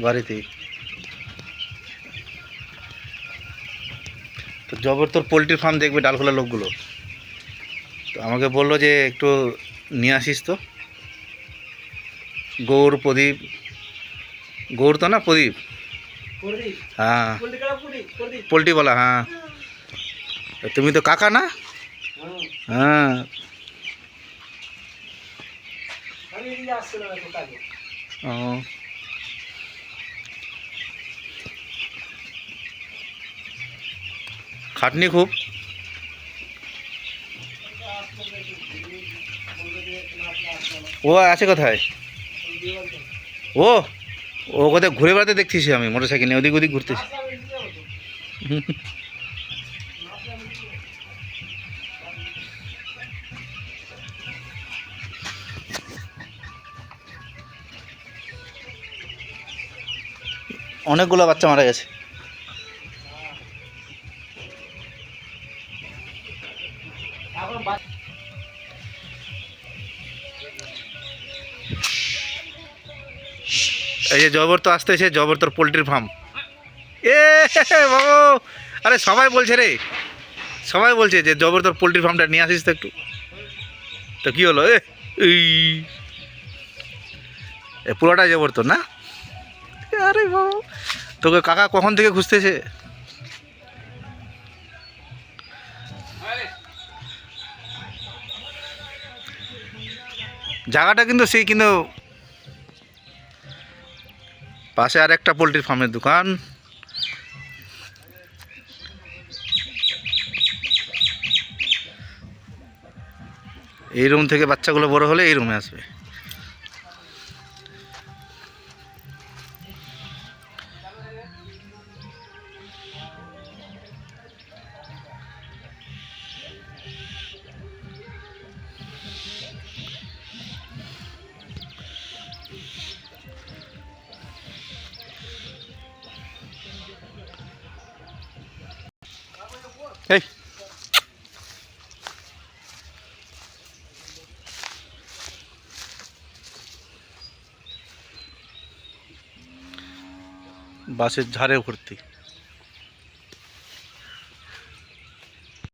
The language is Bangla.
বাড়িতেই। তো জবর তোর পোলট্রি ফার্ম দেখবে ডালখোলা লোকগুলো। তো আমাকে বলল যে একটু নিয়ে আসিস তো। গৌর প্রদীপ। গৌর তো না প্রদীপ? হ্যাঁ। পোল্ট্রি বলা হ্যাঁ। তুমি তো কাকা না? হ্যাঁ। ও। খাটনি খুব। ও আছে কোথায়? ও ও কোথায়? ঘুরে বেড়াতে দেখতেছি আমি মোটর সাইকেল নিয়ে, ওদিক ওদিক ঘুরতেছি অনেকগুলো বাচ্চা মারা গেছে। এই যে জবর তো আসতেছে জবর তোর পোলট্রির ফার্ম এ, বাবু, আরে সবাই বলছে রে, সবাই বলছে যে জবর তোর পোলট্রির ফার্মটা নিয়ে আসিস তো একটু। তো কী হলো? এ, এই, এ পুরোটা জবর তোর না? আরে বাবু, তোকে কাকা কখন থেকে খুঁজতেছে? জায়গাটা কিন্তু সেই, কিন্তু পাশে আর একটা পোলট্রি ফার্মের দোকান। এই রুম থেকে বাচ্চাগুলো বড় হলে এই রুমে আসবে। এই। বাসের ঝাড়ে ভর্তি।